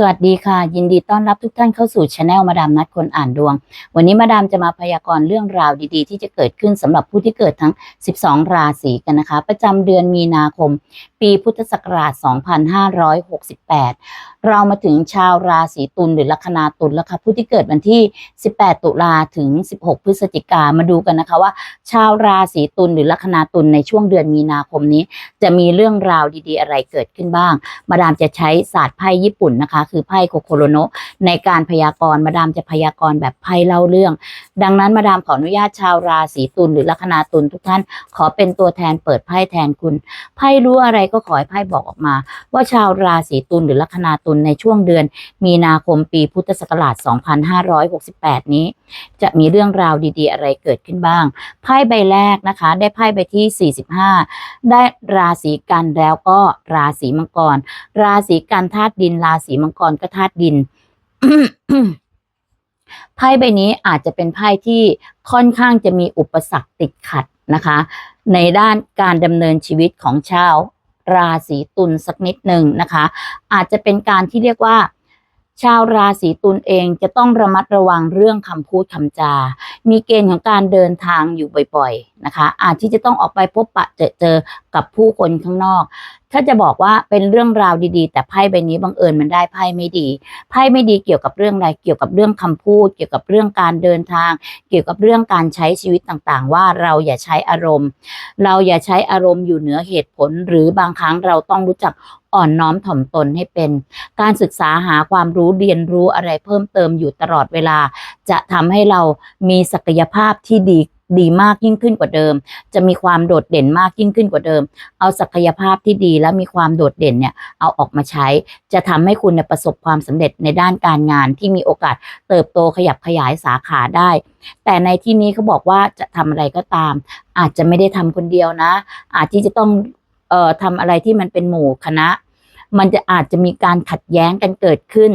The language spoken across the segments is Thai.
สวัสดีค่ะ ยินดีต้อนรับทุกท่านเข้าสู่ช anel มาดามนัดคนอ่านดวง วันนี้มาดามจะมาพยากรณ์เรื่องราวดีๆ ที่จะเกิดขึ้นสำหรับผู้ที่เกิดทั้ง 12 ราศีกันนะคะ ประจำเดือนมีนาคมปีพุทธศักราช 2568 เรามาถึงชาวราศีตุลหรือลัคนาตุลแล้วค่ะผู้ที่เกิดวันที่ 18 ตุลาถึง 16 พฤศจิกามาดูกันนะคะว่า ชาวราศีตุลหรือลัคนาตุลในช่วงเดือนมีนาคมนี้ จะมีเรื่องราวดีๆ อะไรเกิดขึ้นบ้าง มาดามจะใช้ศาสตร์ไพ่ญี่ปุ่นนะคะ คือไพ่โคโคโรโนะในการพยากรณ์มาดามจะพยากรณ์แบบไพ่เล่าเรื่อง ดังนั้นมาดามขออนุญาตชาวราศีตุลหรือลัคนาตุลทุกท่าน ขอเป็นตัวแทนเปิดไพ่แทนคุณไพ่รู้อะไรก็ขอให้ไพ่บอกออกมา ว่าชาวราศีตุลหรือลัคนาตุลในช่วงเดือน มีนาคมปีพุทธศักราช 2568 นี้ จะมีเรื่องราวดีๆ อะไรเกิดขึ้นบ้าง ไพ่ใบแรกนะคะ ได้ไพ่ใบที่ 45 ได้ราศีกันแล้วก็ราศีมังกร ราศีกันธาตุดิน ราศีมังกรก็ธาตุดินไพ่ใบนี้อาจจะเป็นไพ่ที่ค่อนข้างจะมีอุปสรรคติดขัดนะคะ ในด้านการดำเนินชีวิตของชาว ราศีตุลสักนิดหนึ่งนะคะ อาจจะเป็นการที่เรียกว่า ชาวราศีตุลเองจะต้องระมัดระวังเรื่องคำพูดคำจา มีเกณฑ์ของการเดินทางอยู่บ่อยๆนะคะ อาจที่จะต้องออกไปพบปะเจอเจอกับผู้คนข้างนอกถ้าจะบอกว่าเป็นเรื่องราวดีๆ แต่ไพ่ใบนี้บังเอิญมันได้ไพ่ไม่ดี ไพ่ไม่ดีเกี่ยวกับเรื่องอะไร เกี่ยวกับเรื่องคำพูด เกี่ยวกับเรื่องการเดินทาง เกี่ยวกับเรื่องการใช้ชีวิตต่างๆ ว่าเราอย่าใช้อารมณ์ เราอย่าใช้อารมณ์อยู่เหนือเหตุผล หรือบางครั้งเราต้องรู้จักอ่อนน้อมถ่อมตนให้เป็น การศึกษาหาความรู้เรียนรู้อะไรเพิ่มเติมอยู่ตลอดเวลา จะทำให้เรามีศักยภาพที่ดี ดีมากยิ่งขึ้นกว่าเดิม จะมีความโดดเด่นมากยิ่งขึ้นกว่าเดิม เอาศักยภาพที่ดีและมีความโดดเด่นเนี่ยเอาออกมาใช้ จะทำให้คุณประสบความสำเร็จในด้านการงานที่มีโอกาสเติบโตขยับขยายสาขาได้ แต่ในที่นี้เขาบอกว่าจะทำอะไรก็ตาม อาจจะไม่ได้ทำคนเดียวนะ อาจที่จะต้องเอ่อทำอะไรที่มันเป็นหมู่คณะ มันจะอาจจะมีการขัดแย้งกันเกิดขึ้น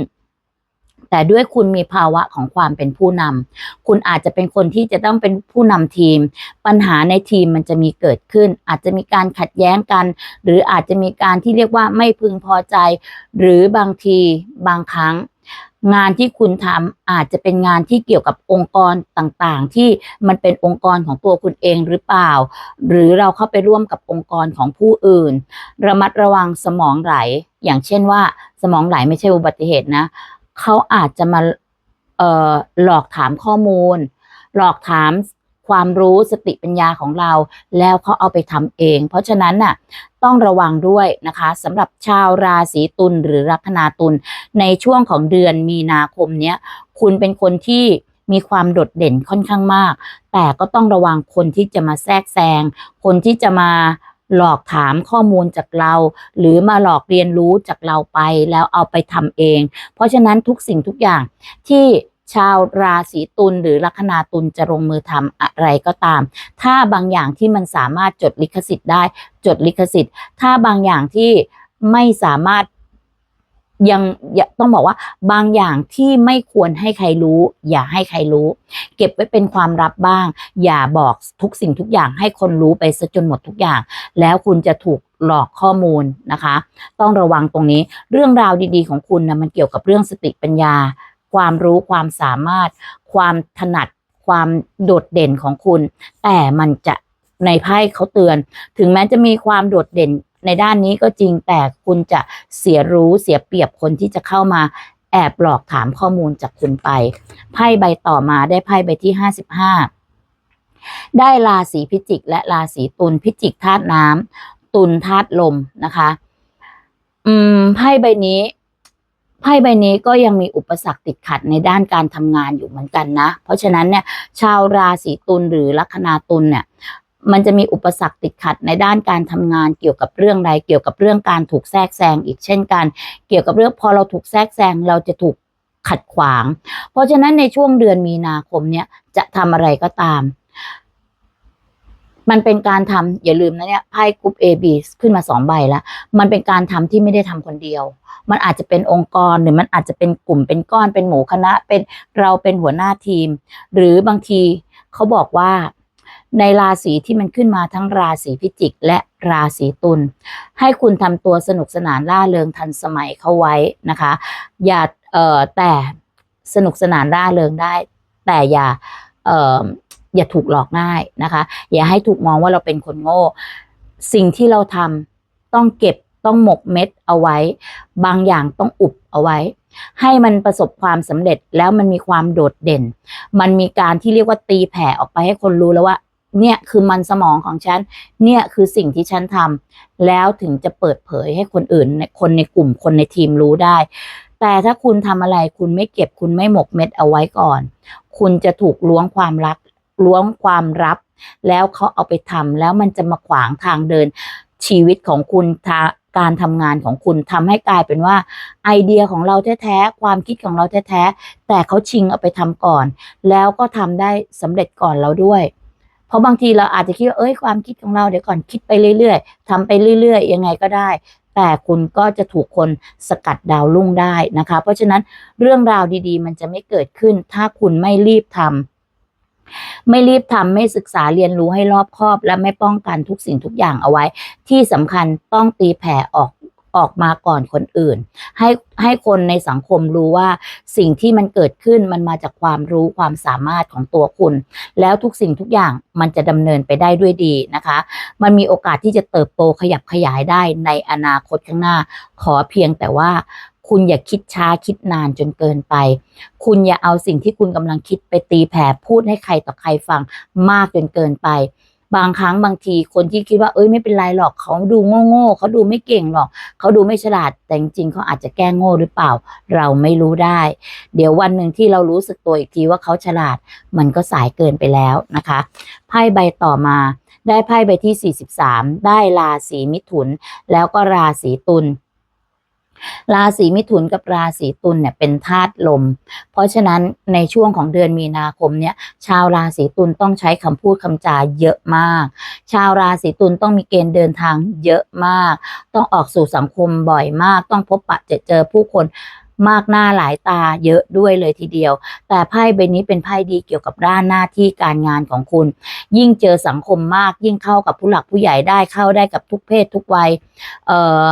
แต่ด้วยคุณมีภาวะของความเป็นผู้นำคุณอาจจะเป็นคนที่จะต้องเป็นผู้นำทีม ปัญหาในทีมมันจะมีเกิดขึ้น อาจจะมีการขัดแย้งกัน หรืออาจจะมีการที่เรียกว่าไม่พึงพอใจ หรือบางทีบางครั้งงานที่คุณทำอาจจะเป็นงานที่เกี่ยวกับองค์กรต่างๆ ที่มันเป็นองค์กรของตัวคุณเองหรือเปล่า หรือเราเข้าไปร่วมกับองค์กรของผู้อื่น ระมัดระวังสมองไหล อย่างเช่นว่า สมองไหลไม่ใช่อุบัติเหตุนะ เขาอาจจะมาเอ่อหลอกถามข้อมูล หลอกถามความรู้สติปัญญาของเรา แล้วเขาเอาไปทำเอง เพราะฉะนั้นน่ะต้องระวังด้วยนะคะสำหรับชาวราศีตุลหรือลัคนาตุลในช่วงของเดือนมีนาคมเนี้ยคุณเป็นคนที่มีความโดดเด่นค่อนข้างมาก แต่ก็ต้องระวังคนที่จะมาแทรกแซง คนที่จะมา หลอกถามข้อมูลจากเรา หรือมาหลอกเรียนรู้จากเราไปแล้วเอาไปทำเอง เพราะฉะนั้นทุกสิ่งทุกอย่างที่ชาวราศีตุลหรือลัคนาตุลจะลงมือทำอะไรก็ตาม ถ้าบางอย่างที่มันสามารถจดลิขสิทธิ์ได้จดลิขสิทธิ์ ถ้าบางอย่างที่ไม่สามารถ ยังต้องบอกว่าบางอย่างที่ไม่ควรให้ใครรู้ อย่าให้ใครรู้ เก็บไว้เป็นความลับบ้าง อย่าบอกทุกสิ่งทุกอย่างให้คนรู้ไปซะจนหมดทุกอย่าง แล้วคุณจะถูกหลอกข้อมูลนะคะ ต้องระวังตรงนี้เรื่องราวดีๆของคุณนะมันเกี่ยวกับเรื่องสติปัญญา ความรู้ความสามารถ ความถนัด ความโดดเด่นของคุณ แต่มันจะในไพ่เขาเตือน ถึงแม้จะมีความโดดเด่น ในด้านนี้ก็จริงแต่คุณจะเสียรู้เสียเปรียบคนที่จะเข้ามาแอบหลอกถามข้อมูลจากคุณไป ไพ่ใบต่อมาได้ไพ่ใบที่ห้าสิบห้าได้ราศีพิจิก และราศีตุลพิจิกธาตุน้ำตุลธาตุลมนะคะ อืมไพ่ใบนี้ไพ่ใบนี้ก็ยังมีอุปสรรคติดขัดในด้านการทำงานอยู่เหมือนกันนะ เพราะฉะนั้นเนี่ยชาวราศีตุลหรือลัคนาตุลเนี่ย มันจะมีอุปสรรคติดขัดในด้านการทำงานเกี่ยวกับเรื่องใดเกี่ยวกับเรื่องการถูกแทรกแซงอีกเช่นกัน เกี่ยวกับเรื่องพอเราถูกแทรกแซงเราจะถูกขัดขวาง เพราะฉะนั้นในช่วงเดือนมีนาคมเนี่ยจะทำอะไรก็ตาม มันเป็นการทำอย่าลืมนะเนี่ยไพ่กรุ๊ป A B ขึ้นมาสองใบแล้วมันเป็นการทำที่ไม่ได้ทำคนเดียว มันอาจจะเป็นองค์กรหรือมันอาจจะเป็นกลุ่มเป็นก้อนเป็นหมู่คณะเป็นเราเป็นหัวหน้าทีม หรือบางทีเขาบอกว่า ในราศีที่มันขึ้นมาทั้งราศีพิจิกและราศีตุลให้คุณทำตัวสนุกสนานล่าเริงทันสมัยเข้าไว้นะคะ อย่าเอ่อแต่สนุกสนานร่าเริงได้ แต่อย่าเอ่ออย่าถูกหลอกง่ายนะคะ อย่าให้ถูกมองว่าเราเป็นคนโง่ สิ่งที่เราทำต้องเก็บต้องหมกเม็ดเอาไว้ บางอย่างต้องอุบเอาไว้ ให้มันประสบความสำเร็จแล้วมันมีความโดดเด่น มันมีการที่เรียกว่าตีแผ่ออกไปให้คนรู้แล้วว่า เนี่ยคือมันสมองของฉัน เนี่ยคือสิ่งที่ฉันทำแล้วถึงจะเปิดเผยให้คนอื่นในคนในกลุ่มคนในทีมรู้ได้ แต่ถ้าคุณทำอะไรคุณไม่เก็บคุณไม่หมกเม็ดเอาไว้ก่อน คุณจะถูกล้วงความรักล้วงความลับ แล้วเขาเอาไปทำแล้วมันจะมาขวางทางเดิน ชีวิตของคุณทาการทำงานของคุณทำให้กลายเป็นว่า ไอเดียของเราแท้ๆความคิดของเราแท้ๆแต่เขาชิงเอาไปทำก่อน แล้วก็ทำได้สำเร็จก่อนเราด้วย ราะบางทีเราอาจจะคิดว่าเอ้ยความคิดของเราเดี๋ยวก่อนคิดไปเรื่อยๆทำไปเรื่อยๆ ยังไงก็ได้ แต่คุณก็จะถูกคนสกัดดาวรุ่งได้นะคะ เพราะฉะนั้นเรื่องราวดีๆ มันจะไม่เกิดขึ้น ถ้าคุณไม่รีบทำไม่รีบทำไม่ศึกษาเรียนรู้ให้รอบคอบ และไม่ป้องกันทุกสิ่งทุกอย่างเอาไว้ ที่สำคัญต้องตีแผ่ออก ออกมาก่อนคนอื่น ให้ให้คนในสังคมรู้ว่าสิ่งที่มันเกิดขึ้นมันมาจากความรู้ความสามารถของตัวคุณ แล้วทุกสิ่งทุกอย่างมันจะดำเนินไปได้ด้วยดีนะคะ มันมีโอกาสที่จะเติบโตขยับขยายได้ในอนาคตข้างหน้า ขอเพียงแต่ว่าคุณอย่าคิดช้าคิดนานจนเกินไป คุณอย่าเอาสิ่งที่คุณกำลังคิดไปตีแผ่พูดให้ใครต่อใครฟังมากจนเกินไป บางครั้งบางทีคนที่คิดว่าเอ้ยไม่เป็นไรหรอกเขาดูโง่ๆเขาดูไม่เก่งหรอก เขาดูไม่ฉลาดแต่จริงๆเขาอาจจะแกล้งโง่หรือเปล่า เราไม่รู้ได้ เดี๋ยววันหนึ่งที่เรารู้สึกตัวอีกทีว่าเขาฉลาด มันก็สายเกินไปแล้วนะคะไพ่ใบต่อมาได้ไพ่ใบที่ 43 ได้ราศีมิถุน แล้วก็ราศีตุล ราศีมิถุนกับราศีตุลเนี่ยเป็นธาตุลม เพราะฉะนั้นในช่วงของเดือนมีนาคมเนี่ยชาวราศีตุลต้องใช้คำพูดคำจาเยอะมาก ชาวราศีตุลต้องมีเกณฑ์เดินทางเยอะมาก ต้องออกสู่สังคมบ่อยมาก ต้องพบปะเจอเจอผู้คนมากหน้าหลายตาเยอะด้วยเลยทีเดียว แต่ไพ่ใบนี้เป็นไพ่ดีเกี่ยวกับด้านหน้าที่การงานของคุณ ยิ่งเจอสังคมมากยิ่งเข้ากับผู้หลักผู้ใหญ่ได้เข้าได้กับทุกเพศทุกวัย เอ่อ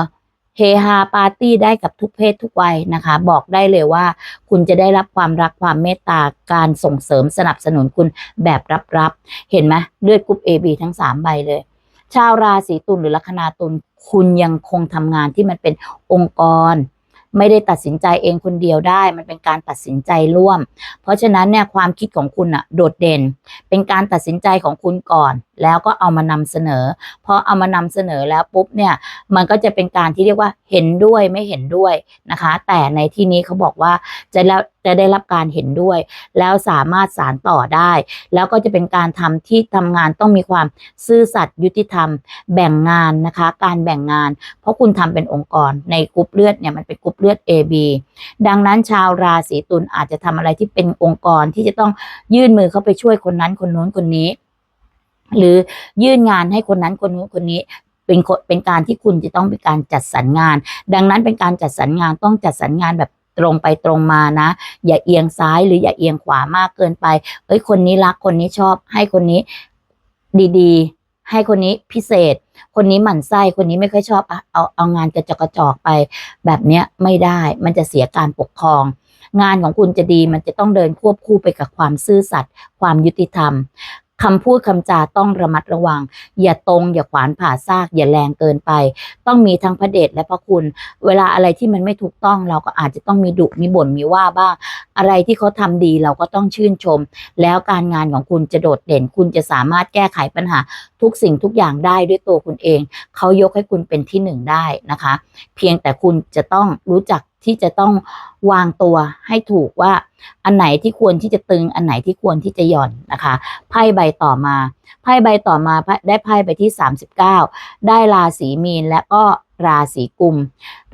เฮฮาปาร์ตี้ได้กับทุกเพศทุกวัยนะคะ บอกได้เลยว่า คุณจะได้รับความรักความเมตตาการส่งเสริมสนับสนุนคุณแบบรับๆเห็นไหมเลือดกรุ๊ป AB ทั้ง 3 ใบเลย ชาวราศีตุลหรือลัคนาตุลคุณยังคงทำงานที่มันเป็นองค์กร ไม่ได้ตัดสินใจเองคนเดียวได้ มันเป็นการตัดสินใจร่วม เพราะฉะนั้นเนี่ยความคิดของคุณอะโดดเด่น เป็นการตัดสินใจของคุณก่อน แล้วก็เอามานำเสนอพอเอามานำเสนอแล้วปุ๊บเนี่ยมันก็จะเป็นการที่เรียกว่าเห็นด้วยไม่เห็นด้วยนะคะ แต่ในที่นี้เขาบอกว่าจะแล้วจะได้รับการเห็นด้วย แล้วสามารถสารต่อได้ แล้วก็จะเป็นการทำที่ทำงานต้องมีความซื่อสัตย์ยุติธรรม แบ่งงานนะคะ การแบ่งงาน เพราะคุณทำเป็นองค์กรในกรุ๊ปเลือดเนี่ยมันเป็นกรุ๊ปเลือด AB ดังนั้นชาวราศีตุลอาจจะทำอะไรที่เป็นองค์กรที่จะต้องยื่นมือเข้าไปช่วยคนนั้นคนนู้นคนนี้ หรือยื่นงานให้คนนั้นคนนู้นคนนี้เป็นคนเป็นการที่คุณจะต้องเป็นการจัดสรรงาน ดังนั้นเป็นการจัดสรรงานต้องจัดสรรงานแบบตรงไปตรงมานะ อย่าเอียงซ้ายหรืออย่าเอียงขวามากเกินไป เอ้ยคนนี้รักคนนี้ชอบให้คนนี้ดีๆ ให้คนนี้พิเศษ คนนี้หมั่นไส้คนนี้ไม่ค่อยชอบอะเอาเอางานกระจอกกระจอกไป แบบเนี้ยไม่ได้มันจะเสียการปกครอง งานของคุณจะดีมันจะต้องเดินควบคู่ไปกับความซื่อสัตย์ความยุติธรรม คำพูดคำจาต้องระมัดระวัง อย่าตรงอย่าขวานผ่าซาก อย่าแรงเกินไป ต้องมีทั้งพระเดชและพระคุณ เวลาอะไรที่มันไม่ถูกต้องเราก็อาจจะต้องมีดุมีบ่นมีว่าบ้าง อะไรที่เขาทำดีเราก็ต้องชื่นชม แล้วการงานของคุณจะโดดเด่น คุณจะสามารถแก้ไขปัญหา ทุกสิ่งทุกอย่างได้ด้วยตัวคุณเอง เขายกให้คุณเป็นที่หนึ่งได้นะคะ เพียงแต่คุณจะต้องรู้จัก ที่จะต้องวางตัวให้ถูกว่าอันไหนที่ควรที่จะตึง อันไหนที่ควรที่จะหย่อนนะคะไพ่ใบต่อมาไพ่ใบต่อมาได้ไพ่ใบที่ 39 ได้ราศีมีนและก็ ราศีกุม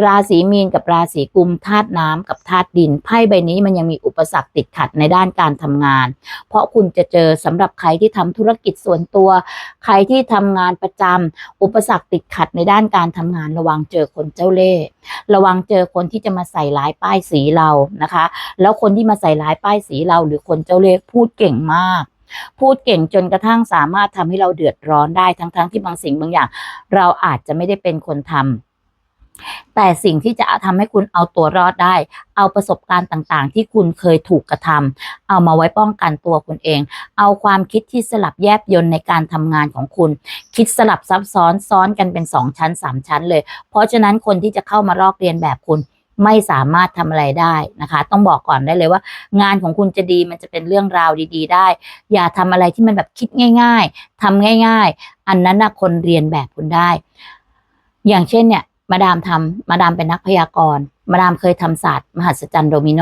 ราศีมีนกับราศีกุมธาตุน้ำกับธาตุดิน ไพ่ใบนี้มันยังมีอุปสรรคติดขัดในด้านการทำงาน เพราะคุณจะเจอสำหรับใครที่ทำธุรกิจส่วนตัว ใครที่ทำงานประจำอุปสรรคติดขัดในด้านการทำงาน ระวังเจอคนเจ้าเล่ห์ระวังเจอคนที่จะมาใส่ร้ายป้ายสีเรานะคะ แล้วคนที่มาใส่ร้ายป้ายสีเรา หรือคนเจ้าเล่ห์พูดเก่งมาก พูดเก่งจนกระทั่งสามารถทำให้เราเดือดร้อนได้ทั้งๆที่บางสิ่งบางอย่าง เราอาจจะไม่ได้เป็นคนทำแต่สิ่งที่จะทำให้คุณเอาตัวรอดได้ เอาประสบการณ์ต่างๆ ที่คุณเคยถูกกระทำเอามาไว้ป้องกันตัวคุณเอง เอาความคิดที่สลับแยบยนในการทำงานของคุณ คิดสลับซับซ้อนซ้อนกันเป็นสองชั้นสามชั้นเลย เพราะฉะนั้นคนที่จะเข้ามาลอกเรียนแบบคุณ ไม่สามารถทำอะไรได้นะคะ ต้องบอกก่อนได้เลยว่า งานของคุณจะดีมันจะเป็นเรื่องราวดี ๆ ได้ อย่าทำอะไรที่มันแบบคิดง่าย ๆทำง่าย ๆ อันนั้นนะคนเรียนแบบคุณได้ อย่างเช่นเนี่ย มาดามทำมาดามเป็นนักพยากรณ์มาดามเคยทำศาสตร์มหัศจรรย์โดมิโน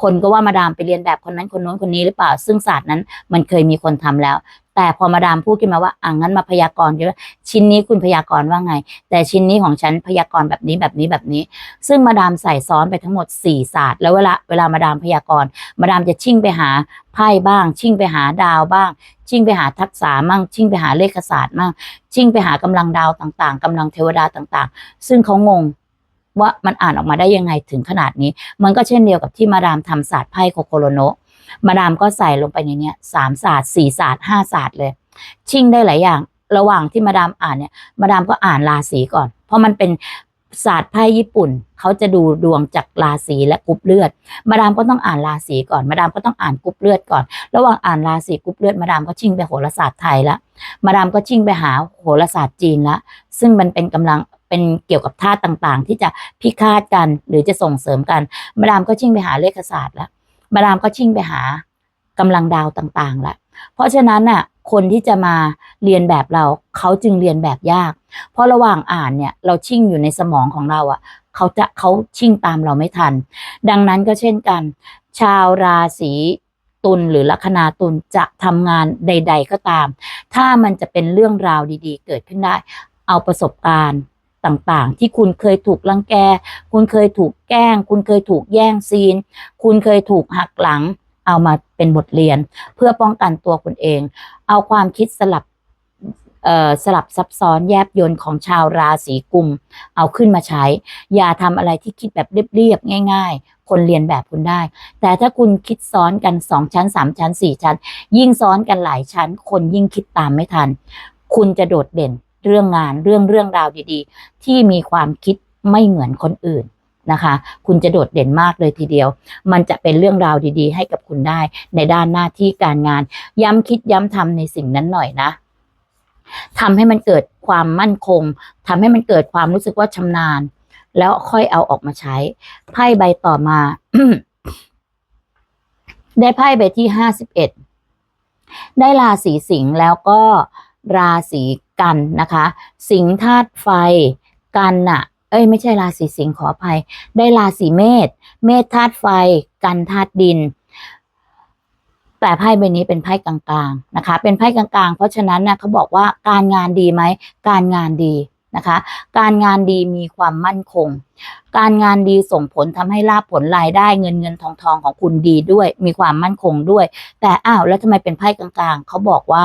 คนก็ว่ามาดามไปเรียนแบบคนนั้นคนโน้นคนนี้หรือเปล่า ซึ่งศาสตร์นั้นมันเคยมีคนทำแล้ว แต่พอมาดามพูดขึ้นมาว่าอ่างั้นมาพยากรณ์กันว่าชิ้นนี้คุณพยากรณ์ว่าไง แต่ชิ้นนี้ของฉันพยากรณ์แบบนี้แบบนี้แบบนี้ ซึ่งมาดามใส่ซ้อนไปทั้งหมด4ศาสตร์แล้วเวลาเวลามาดามพยากรณ์มาดามจะชิ่งไปหาไพ่บ้าง ชิ่งไปหาดาวบ้าง ชิ่งไปหาทักษะมั่ง ชิ่งไปหาเลขศาสตร์มั่งชิ่งไปหากำลังดาวต่างๆกำลังเทวดาต่างๆ ซึ่งเขางงว่ามันอ่านออกมาได้ยังไงถึงขนาดนี้ มันก็เช่นเดียวกับที่มาดามทำศาสตร์ไพ่โคโคโรโนะ มาดามก็ใส่ลงไปในเนี้ยสามศาสตร์สี่ศาสตร์ห้าศาสตร์เลย ชิ่งได้หลายอย่าง ระหว่างที่มาดามอ่านเนี่ย มาดามก็อ่านราศีก่อน เพราะมันเป็นศาสตร์ไพ่ญี่ปุ่น เขาจะดูดวงจากราศีและกรุ๊ปเลือด มาดามก็ต้องอ่านราศีก่อน มาดามก็ต้องอ่านกรุ๊ปเลือดก่อน ระหว่างอ่านราศีกรุ๊ปเลือดมาดามก็ชิ่งไปโหราศาสตร์ไทยละ มาดามก็ชิ่งไปหาโหราศาสตร์จีนละ ซึ่งมันเป็นกำลังเป็นเกี่ยวกับธาตุต่างๆ ที่จะพิฆาตกันหรือจะส่งเสริมกัน มาดามก็ชิ่งไปหาเลขศาสตร์ละ มาดามก็ชิ่งไปหากำลังดาวต่างๆละเพราะฉะนั้นน่ะคนที่จะมาเรียนแบบเราเขาจึงเรียนแบบยาก เพราะระหว่างอ่านเนี่ยเราชิ่งอยู่ในสมองของเราอะเขาจะเขาชิ่งตามเราไม่ทัน ดังนั้นก็เช่นกัน ชาวราศีตุลหรือลัคนาตุลจะทำงานใด ๆก็ตาม ถ้ามันจะเป็นเรื่องราวดี ๆ เกิดขึ้นได้ เอาประสบการณ์ ต่างๆ ที่คุณเคยถูกลังแก คุณเคยถูกแกล้ง คุณเคยถูกแย่งซีน คุณเคยถูกหักหลัง เอามาเป็นบทเรียน เพื่อป้องกันตัวคุณเอง เอาความคิดสลับเอ่อสลับซับซ้อนแยบยนต์ของชาวราศีกุม เอาขึ้นมาใช้ อย่าทำอะไรที่คิดแบบเรียบๆง่าย ๆ คนเรียนแบบคุณได้ แต่ถ้าคุณคิดซ้อนกันสองชั้นสามชั้นสี่ชั้น ยิ่งซ้อนกันหลายชั้น คนยิ่งคิดตามไม่ทัน คุณจะโดดเด่น เรื่องงานเรื่องเรื่องราวดีๆ ที่มีความคิดไม่เหมือนคนอื่นนะคะ คุณจะโดดเด่นมากเลยทีเดียว มันจะเป็นเรื่องราวดีๆ ให้กับคุณได้ในด้านหน้าที่การงาน ย้ำคิดย้ำทำในสิ่งนั้นหน่อยนะทำให้มันเกิดความมั่นคงทำให้มันเกิดความรู้สึกว่าชำนาญ แล้วค่อยเอาออกมาใช้ไพ่ใบต่อมา ได้ไพ่ใบที่ห้าสิบเอ็ดได้ราศีสิงห์แล้วก็ราศี กันนะคะ สิงธาตุไฟกันน่ะ เอ้ยไม่ใช่ราศีสิงห์ขออภัย ได้ราศีเมษเมษธาตุไฟ กันธาตุดิน แต่ไพ่ใบนี้เป็นไพ่กลางๆนะคะ เป็นไพ่กลางๆ เพราะฉะนั้นเนี่ยเขาบอกว่าการงานดีไหมการงานดี นะคะ การงานดีมีความมั่นคง การงานดีส่งผลทำให้ลาภผลรายได้เงินเงินทองทองของคุณดีด้วย มีความมั่นคงด้วย แต่อ้าวแล้วทำไมเป็นไพ่กลางๆเขาบอกว่า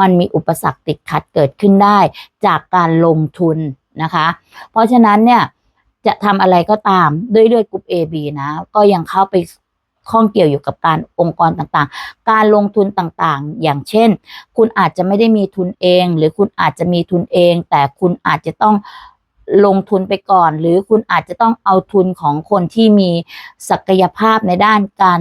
มันมีอุปสรรคติดขัดเกิดขึ้นได้จากการลงทุนนะคะ เพราะฉะนั้นเนี่ยจะทำอะไรก็ตามด้วยด้วยกลุ่ม AB นะ ก็ยังเข้าไป ข้องเกี่ยวอยู่กับการองค์กรต่างๆ การลงทุนต่างๆ อย่างเช่น คุณอาจจะไม่ได้มีทุนเอง หรือคุณอาจจะมีทุนเอง แต่คุณอาจจะต้องลงทุนไปก่อน หรือคุณอาจจะต้องเอาทุนของคนที่มีศักยภาพในด้านการ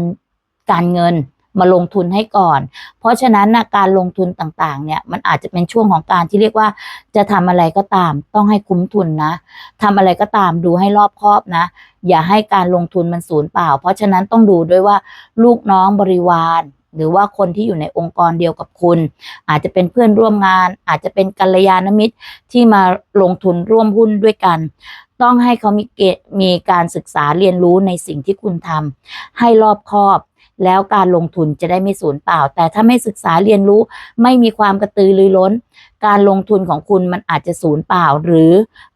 การเงิน มาลงทุนให้ก่อน เพราะฉะนั้นนะการลงทุนต่างๆ เนี่ยมันอาจจะเป็นช่วงของการที่เรียกว่า จะทำอะไรก็ตาม ต้องให้คุ้มทุนนะทำอะไรก็ตามดูให้รอบคอบนะ อย่าให้การลงทุนมันสูญเปล่า เพราะฉะนั้นต้องดูด้วยว่าลูกน้องบริวารหรือว่าคนที่อยู่ในองค์กรเดียวกับคุณ อาจจะเป็นเพื่อนร่วมงาน อาจจะเป็นกัลยาณมิตรที่มาลงทุนร่วมหุ้นด้วยกัน ต้องให้เขามีเกมีการศึกษาเรียนรู้ในสิ่งที่คุณทำให้รอบคอบ แล้วการลงทุนจะได้ไม่สูญเปล่า แต่ถ้าไม่ศึกษาเรียนรู้ไม่มีความกระตือรือร้น การลงทุนของคุณมันอาจจะสูญเปล่า หรือ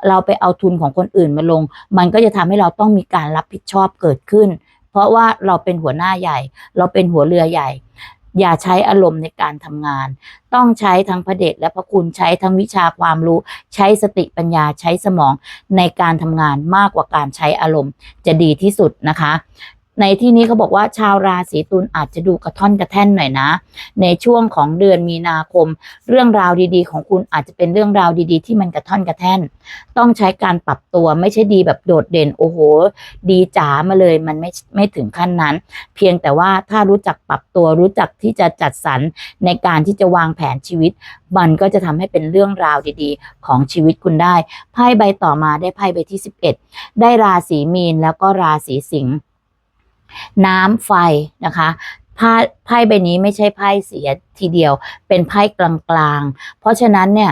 เราไปเอาทุนของคนอื่นมาลง มันก็จะทำให้เราต้องมีการรับผิดชอบเกิดขึ้น เพราะว่าเราเป็นหัวหน้าใหญ่ เราเป็นหัวเรือใหญ่ อย่าใช้อารมณ์ในการทำงาน ต้องใช้ทั้งพระเดชและพระคุณใช้ทั้งวิชาความรู้ ใช้สติปัญญาใช้สมองในการทำงานมากกว่าการใช้อารมณ์จะดีที่สุดนะคะ ในที่นี้เขาบอกว่าชาวราศีตุลอาจจะดูกระท่อนกระแท่นหน่อยนะ ในช่วงของเดือนมีนาคม เรื่องราวดีๆ ของคุณอาจจะเป็นเรื่องราวดีๆ ที่มันกระท่อนกระแท่น ต้องใช้การปรับตัวไม่ใช่ดีแบบโดดเด่นโอ้โห ดีจ๋ามาเลยมันไม่ไม่ถึงขั้นนั้น เพียงแต่ว่าถ้ารู้จักปรับตัวรู้จักที่จะจัดสรรในการที่จะวางแผนชีวิต มันก็จะทำให้เป็นเรื่องราวดีๆ ของชีวิตคุณได้ไพ่ใบต่อมาได้ไพ่ใบที่ 11 ได้ราศีมีนแล้วก็ราศีสิงห์ น้ำไฟนะคะไพ่ไพ่ใบนี้ไม่ใช่ไพ่เสียทีเดียว เป็นไพ่กลางๆ เพราะฉะนั้นเนี่ย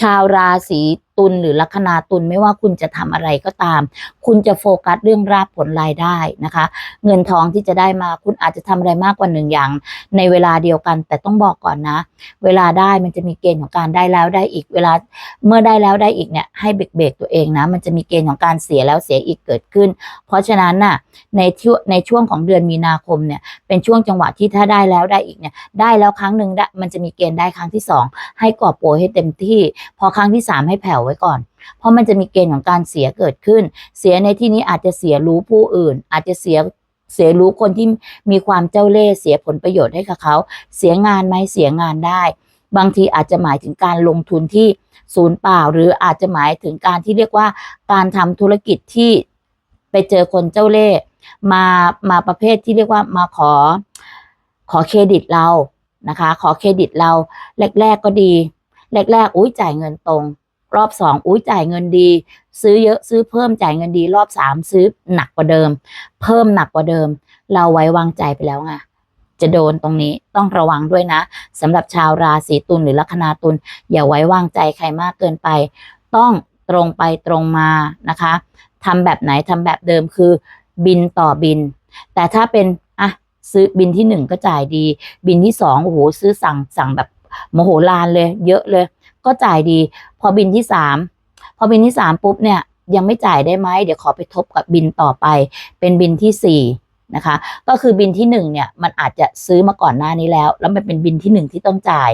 ชาวราศี ตุลหรือลัคนาตุลไม่ว่าคุณจะทำอะไรก็ตาม คุณจะโฟกัสเรื่องราบผลรายได้นะคะ เงินทองที่จะได้มาคุณอาจจะทำอะไรมากกว่าหนึ่งอย่าง ในเวลาเดียวกัน แต่ต้องบอกก่อนนะ เวลาได้มันจะมีเกณฑ์ของการได้แล้วได้อีกเวลาเมื่อได้แล้วได้อีกเนี่ยให้เบรกเบรกตัวเองนะ มันจะมีเกณฑ์ของการเสียแล้วเสียอีกเกิดขึ้น เพราะฉะนั้นน่ะในช่วงในช่วงของเดือนมีนาคมเนี่ยเป็นช่วงจังหวะที่ถ้าได้แล้วได้อีกเนี่ยได้แล้วครั้งหนึ่งได้มันจะมีเกณฑ์ได้ครั้งที่สองให้กอบโปรยให้เต็มที่ พอครั้งที่สามให้แผ่วไว้ก่อน เพราะมันจะมีเกณฑ์ของการเสียเกิดขึ้น เสียในที่นี้อาจจะเสียรู้ผู้อื่น อาจจะเสียเสียรู้คนที่มีความเจ้าเล่ห์เสียผลประโยชน์ให้กับเขา เสียงานไหมเสียงานได้ บางทีอาจจะหมายถึงการลงทุนที่ศูนย์เปล่า หรืออาจจะหมายถึงการที่เรียกว่าการทำธุรกิจที่ไปเจอคนเจ้าเล่ห์มามาประเภทที่เรียกว่ามาขอขอเครดิตเรานะคะ ขอเครดิตเราแรก ๆก็ดี แรกๆอุ้ยจ่ายเงินตรง รอบสองอุ้ยจ่ายเงินดี ซื้อเยอะซื้อเพิ่มจ่ายเงินดี รอบสามซื้อหนักกว่าเดิม เพิ่มหนักกว่าเดิม เราไว้วางใจไปแล้วไงจะโดนตรงนี้ต้องระวังด้วยนะสำหรับชาวราศีตุลหรือลัคนาตุลอย่าไว้วางใจใครมากเกินไป ต้องตรงไปตรงมานะคะทำแบบไหนทำแบบเดิมคือบินต่อบิน แต่ถ้าเป็นอะซื้อบินที่หนึ่งก็จ่ายดี บินที่สองโอ้โหซื้อสั่งสั่งแบบโมโหลานเลย เยอะเลย ก็จ่ายดี พอบินที่สามพอบินที่สามปุ๊บเนี่ยยังไม่จ่ายได้ไหมเดี๋ยวขอไปทบกับบินต่อไป เป็นบินที่สี่นะคะ ก็คือบินที่หนึ่งเนี่ย มันอาจจะซื้อมาก่อนหน้านี้แล้ว แล้วมันเป็นบินที่หนึ่งที่ต้องจ่าย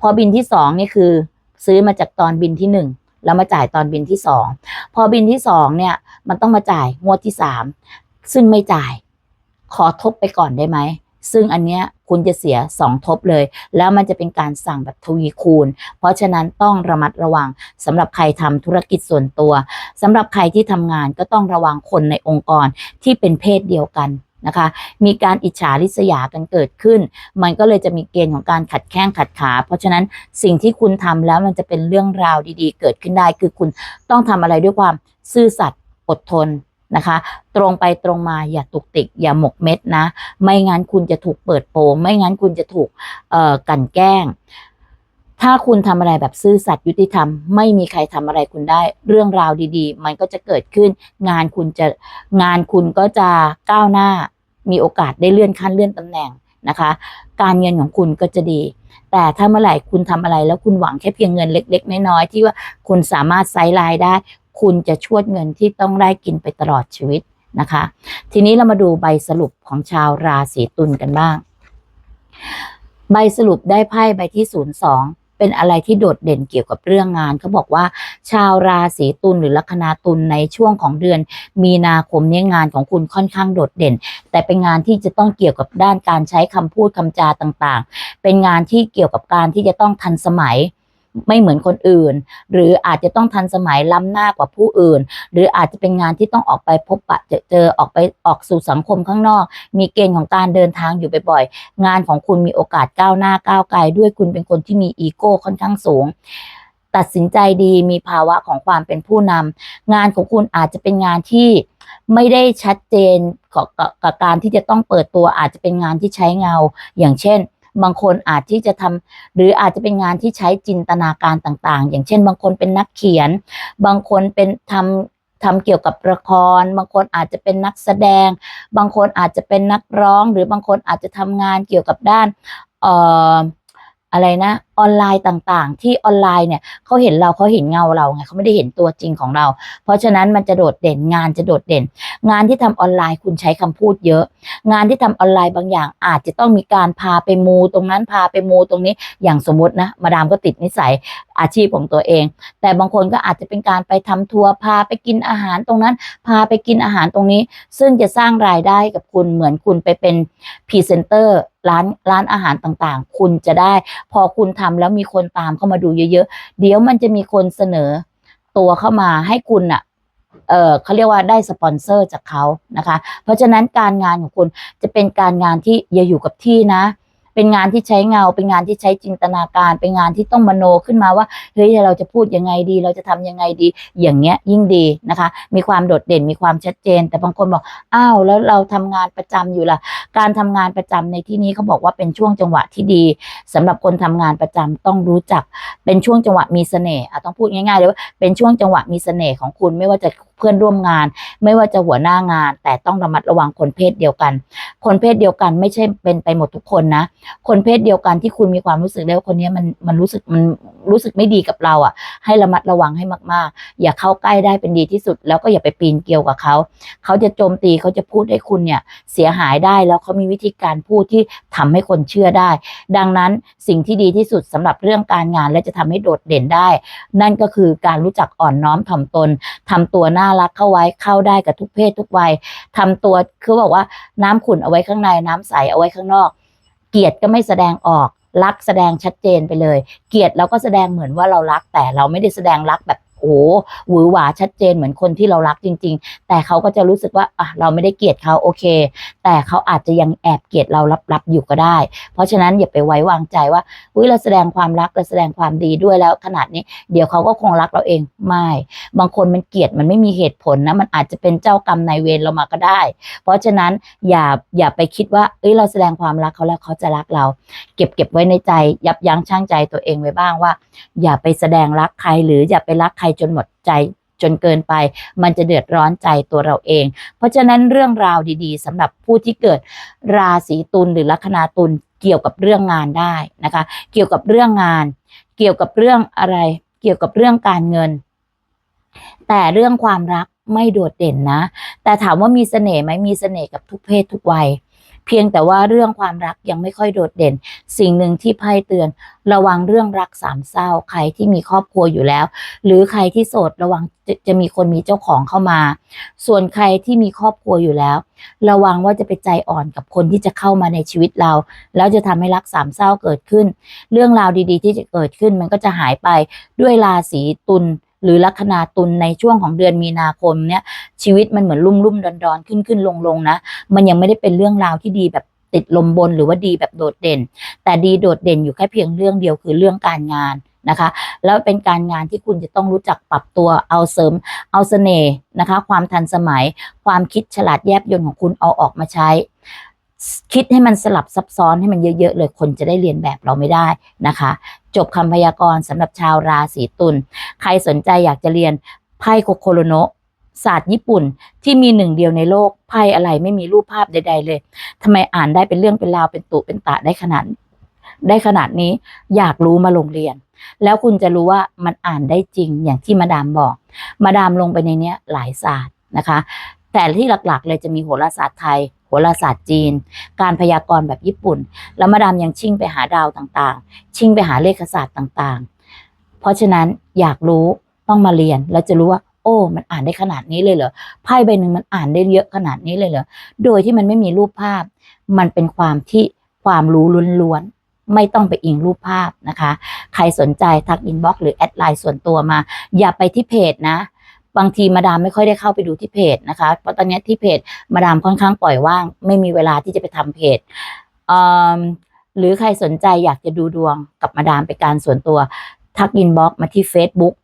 พอบินที่สองนี่คือซื้อมาจากตอนบินที่หนึ่งแล้วมาจ่ายตอนบินที่สองพอบินที่สองเนี่ย มันต้องมาจ่ายงวดที่สามซึ่งไม่จ่าย ขอทบไปก่อนได้ไหม ซึ่งอันเนี้ยคุณจะเสียสองทบเลย แล้วมันจะเป็นการสั่งแบบทวีคูณ เพราะฉะนั้นต้องระมัดระวังสำหรับใครทำธุรกิจส่วนตัวสำหรับใครที่ทำงานก็ต้องระวังคนในองค์กรที่เป็นเพศเดียวกันนะคะ มีการอิจฉาริษยากันเกิดขึ้น มันก็เลยจะมีเกณฑ์ของการขัดแข้งขัดขา เพราะฉะนั้นสิ่งที่คุณทำแล้วมันจะเป็นเรื่องราวดีๆ เกิดขึ้นได้ คือคุณต้องทำอะไรด้วยความซื่อสัตย์อดทน นะคะ ตรงไปตรงมาอย่าตุกติก อย่าหมกเม็ดนะ ไม่งั้นคุณจะถูกเปิดโปงไม่งั้นคุณจะถูกเอ่อกันแกล้ง ถ้าคุณทำอะไรแบบซื่อสัตย์ยุติธรรม ไม่มีใครทำอะไรคุณได้ เรื่องราวดี ๆ มันก็จะเกิดขึ้น งานคุณจะงานคุณก็จะก้าวหน้า มีโอกาสได้เลื่อนขั้นเลื่อนตำแหน่งนะคะ การเงินของคุณก็จะดี แต่ถ้าเมื่อไหร่คุณทำอะไรแล้วคุณหวังแค่เพียงเงินเล็ก ๆ น้อยๆที่ว่าคุณสามารถไซด์ไลน์ได้ คุณจะชวดเงินที่ต้องได้กินไปตลอดชีวิตนะคะ ทีนี้เรามาดูใบสรุปของชาวราศีตุลกันบ้าง ใบสรุปได้ไพ่ใบที่ศูนย์สองเป็นอะไรที่โดดเด่นเกี่ยวกับเรื่องงานเขาบอกว่า ชาวราศีตุลหรือลัคนาตุลในช่วงของเดือน มีนาคมนี้งานของคุณค่อนข้างโดดเด่น แต่เป็นงานที่จะต้องเกี่ยวกับด้านการใช้คำพูดคำจาต่างๆ เป็นงานที่เกี่ยวกับการที่จะต้องทันสมัย ไม่เหมือนคนอื่น หรืออาจจะต้องทันสมัยล้ำหน้ากว่าผู้อื่น หรืออาจจะเป็นงานที่ต้องออกไปพบปะเจอเจอออกไปออกสู่สังคมข้างนอก มีเกณฑ์ของการเดินทางอยู่บ่อยๆงานของคุณมีโอกาสก้าวหน้าก้าวไกลด้วยคุณเป็นคนที่มีอีโก้ค่อนข้างสูงตัดสินใจดีมีภาวะของความเป็นผู้นำงานของคุณอาจจะเป็นงานที่ไม่ได้ชัดเจนกับการที่จะต้องเปิดตัวอาจจะเป็นงานที่ใช้เงา อย่างเช่น บางคนอาจที่จะทำหรืออาจจะเป็นงานที่ใช้จินตนาการต่าง ๆ อย่างเช่น บางคนเป็นนักเขียน บางคนเป็นทำทำเกี่ยวกับละคร บางคนอาจจะเป็นนักแสดง บางคนอาจจะเป็นนักร้อง หรือบางคนอาจจะทำงานเกี่ยวกับด้านเอ่อ อะไรนะออนไลน์ต่างๆ ที่ออนไลน์เนี่ยเขาเห็นเราเขาเห็นเงาเราไงเขาไม่ได้เห็นตัวจริงของเรา เพราะฉะนั้นมันจะโดดเด่นงานจะโดดเด่น งานที่ทำออนไลน์คุณใช้คำพูดเยอะ งานที่ทำออนไลน์บางอย่าง อาจจะต้องมีการพาไปมูตรงนั้นพาไปมูตรงนี้อย่างสมมตินะมาดามก็ติดนิสัยอาชีพของตัวเอง แต่บางคนก็อาจจะเป็นการไปทำทัวร์พาไปกินอาหารตรงนั้น พาไปกินอาหารตรงนี้ ซึ่งจะสร้างรายได้กับคุณเหมือนคุณไปเป็นพรีเซนเตอร์ร้านร้านอาหารต่างๆ คุณจะได้ พอคุณทำแล้วมีคนตามเข้ามาดูเยอะๆ เดี๋ยวมันจะมีคนเสนอตัวเข้ามาให้คุณอะเออเขาเรียกว่าได้สปอนเซอร์จากเขานะคะ เพราะฉะนั้นการงานของคุณจะเป็นการงานที่อย่าอยู่กับที่นะ เป็นงานที่ใช้เงา เป็นงานที่ใช้จินตนาการ เป็นงานที่ต้องมโนขึ้นมาว่าเฮ้ยเราจะพูดยังไงดี เราจะทำยังไงดี อย่างเงี้ยยิ่งดีนะคะ มีความโดดเด่นมีความชัดเจน แต่บางคนบอกอ้าวแล้วเราทำงานประจำอยู่ล่ะ การทำงานประจำในที่นี้เขาบอกว่าเป็นช่วงจังหวะที่ดีสำหรับคนทำงานประจำต้องรู้จักเป็นช่วงจังหวะมีเสน่ห์อะต้องพูดง่ายๆเลยว่าเป็นช่วงจังหวะมีเสน่ห์ของคุณไม่ว่าจะ เพื่อนร่วมงาน ไม่ว่าจะหัวหน้างาน แต่ต้องระมัดระวังคนเพศเดียวกัน คนเพศเดียวกันไม่ใช่เป็นไปหมดทุกคนนะ คนเพศเดียวกันที่คุณมีความรู้สึกได้ว่าคนนี้มันมันรู้สึกมันรู้สึกไม่ดีกับเราอะ ให้ระมัดระวังให้มากๆ อย่าเข้าใกล้ได้เป็นดีที่สุด แล้วก็อย่าไปปีนเกลียวกับเขา เขาจะโจมตีเขาจะพูดให้คุณเนี่ยเสียหายได้แล้วเขามีวิธีการพูดที่ทำให้คนเชื่อได้ ดังนั้นสิ่งที่ดีที่สุดสำหรับเรื่องการงานและจะทำให้โดดเด่นได้ นั่นก็คือการรู้จักอ่อนน้อมถ่อมตนทำตัวหน่ารักเข้าไว้เข้าได้กับทุกเพศทุกวัยทำตัวคือบอกว่าน้ำขุ่นเอาไว้ข้างในน้ำใสเอาไว้ข้างนอก เกียรติก็ไม่แสดงออกรักแสดงชัดเจนไปเลย เกียรติเราก็แสดงเหมือนว่าเรารักแต่เราไม่ได้แสดงรักแบบ โอ้โหหวือหวาชัดเจนเหมือนคนที่เรารักจริง ๆ แต่เขาก็จะรู้สึกว่าอะเราไม่ได้เกลียดเขาโอเค แต่เขาอาจจะยังแอบเกลียดเราลับๆอยู่ก็ได้ เพราะฉะนั้นอย่าไปไว้วางใจว่าอุ้ยเราแสดงความรักเราแสดงความดีด้วยแล้วขนาดนี้ เดี๋ยวเขาก็คงรักเราเองไม่ บางคนมันเกลียดมันไม่มีเหตุผลนะมันอาจจะเป็นเจ้ากรรมนายเวรเรามาก็ได้ เพราะฉะนั้นอย่าอย่าไปคิดว่าเอ้ยเราแสดงความรักเขาแล้วเขาจะรักเรา เก็บเก็บไว้ในใจยับยั้งชั่งใจตัวเองไว้บ้างว่า อย่าไปแสดงรักใครหรืออย่าไปรักใครจนหมดใจจนเกินไป มันจะเดือดร้อนใจตัวเราเอง เพราะฉะนั้นเรื่องราวดีๆสำหรับผู้ที่เกิดราศีตุลหรือลัคนาตุลเกี่ยวกับเรื่องงานได้นะคะ เกี่ยวกับเรื่องงาน เกี่ยวกับเรื่องอะไร เกี่ยวกับเรื่องการเงิน แต่เรื่องความรักไม่โดดเด่นนะ แต่ถามว่ามีเสน่ห์ไหมมีเสน่ห์กับทุกเพศทุกวัย เพียงแต่ว่าเรื่องความรักยังไม่ค่อยโดดเด่น สิ่งหนึ่งที่ไพ่เตือน ระวังเรื่องรักสามเศร้าใครที่มีครอบครัวอยู่แล้ว หรือใครที่โสดระวังจะจะมีคนมีเจ้าของเข้ามา ส่วนใครที่มีครอบครัวอยู่แล้ว ระวังว่าจะไปใจอ่อนกับคนที่จะเข้ามาในชีวิตเรา แล้วจะทำให้รักสามเศร้าเกิดขึ้น เรื่องราวดีๆ ที่จะเกิดขึ้นมันก็จะหายไปด้วยราศีตุล หรือลัคนาตุลในช่วงของเดือนมีนาคมเนี่ยชีวิตมันเหมือนลุ่มลุ่มดอนดอนขึ้นขึ้นลงลงนะ มันยังไม่ได้เป็นเรื่องราวที่ดีแบบติดลมบนหรือว่าดีแบบโดดเด่น แต่ดีโดดเด่นอยู่แค่เพียงเรื่องเดียวคือเรื่องการงานนะคะ แล้วเป็นการงานที่คุณจะต้องรู้จักปรับตัวเอาเสริม เอาเสน่ห์นะคะ ความทันสมัย ความคิดฉลาดแยบยลของคุณเอาออกมาใช้ คิดให้มันสลับซับซ้อนให้มันเยอะ ๆ เลยคนจะได้เรียนแบบเราไม่ได้นะคะ จบคำพยากรณ์สำหรับชาวราศีตุล ใครสนใจอยากจะเรียนไพ่โคโคโรโนะศาสตร์ญี่ปุ่นที่มีหนึ่งเดียวในโลกไพ่อะไรไม่มีรูปภาพใด ๆ เลยทำไมอ่านได้เป็นเรื่องเป็นราวเป็นตุเป็นตะได้ขนาด ได้ขนาดนี้อยากรู้มาลงเรียน แล้วคุณจะรู้ว่ามันอ่านได้จริงอย่างที่มาดามบอก มาดามลงไปในเนี้ยหลายศาสตร์นะคะ แต่ที่หลักๆ เลยจะมีโหราศาสตร์ไทย โหราศาสตร์จีน การพยากรณ์แบบญี่ปุ่น แล้วมาดามยังชิ่งไปหาดาวต่างๆ ชิ่งไปหาเลขศาสตร์ต่างๆ เพราะฉะนั้นอยากรู้ต้องมาเรียนแล้วจะรู้ว่า โอ้ มันอ่านได้ขนาดนี้เลยเหรอไพ่ใบหนึ่งมันอ่านได้เยอะขนาดนี้เลยเหรอโดยที่มันไม่มีรูปภาพ มันเป็นความที่ความรู้ล้วนๆไม่ต้องไปอิงรูปภาพนะคะ ใครสนใจทักอินบ็อกซ์หรือแอดไลน์ส่วนตัวมา อย่าไปที่เพจนะ บางทีมาดามไม่ค่อยได้เข้าไปดูที่เพจนะคะเพราะตอนนี้ที่เพจมาดามค่อนข้างปล่อยว่าง ไม่มีเวลาที่จะไปทำเพจหรือใครสนใจอยากจะดูดวงกับมาดามเป็นการส่วนตัว ทักอินบ็อกมาที่ Facebook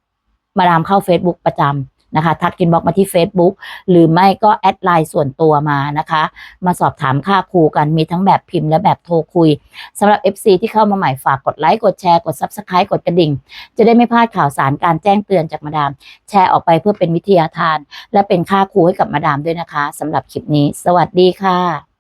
มาดามเข้า Facebook ประจำ นะคะทักอินบ็อกมาที่ Facebook หรือไม่ก็แอดไลน์ส่วนตัวมานะคะ มาสอบถามค่าครูกันมีทั้งแบบพิมพ์และแบบโทรคุยสำหรับ FC ที่เข้ามาใหม่ฝากกดไลค์กดแชร์กด Subscribe กดกระดิ่ง จะได้ไม่พลาดข่าวสารการแจ้งเตือนจากมาดาม แชร์ออกไปเพื่อเป็นวิทยาทาน และเป็นค่าครูให้กับมาดามด้วยนะคะสำหรับคลิปนี้ สวัสดีค่ะ